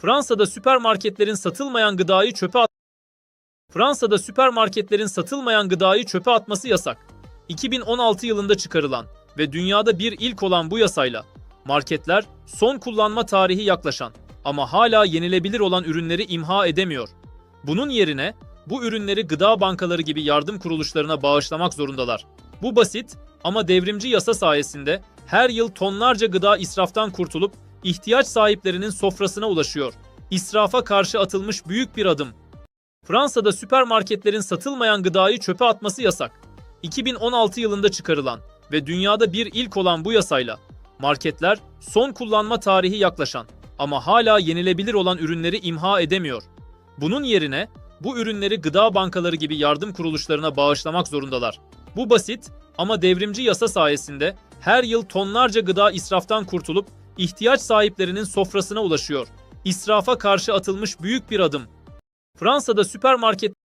Fransa'da süpermarketlerin satılmayan gıdayı çöpe at Fransa'da süpermarketlerin satılmayan gıdayı çöpe atması yasak. 2016 yılında çıkarılan ve dünyada bir ilk olan bu yasayla marketler son kullanma tarihi yaklaşan ama hala yenilebilir olan ürünleri imha edemiyor. Bunun yerine bu ürünleri gıda bankaları gibi yardım kuruluşlarına bağışlamak zorundalar. Bu basit ama devrimci yasa sayesinde her yıl tonlarca gıda israftan kurtulup ihtiyaç sahiplerinin sofrasına ulaşıyor. İsrafa karşı atılmış büyük bir adım. Fransa'da süpermarketlerin satılmayan gıdayı çöpe atması yasak. 2016 yılında çıkarılan ve dünyada bir ilk olan bu yasayla marketler son kullanma tarihi yaklaşan ama hala yenilebilir olan ürünleri imha edemiyor. Bunun yerine bu ürünleri gıda bankaları gibi yardım kuruluşlarına bağışlamak zorundalar. Bu basit ama devrimci yasa sayesinde her yıl tonlarca gıda israftan kurtulup ihtiyaç sahiplerinin sofrasına ulaşıyor. İsrafa karşı atılmış büyük bir adım. Fransa'da süpermarket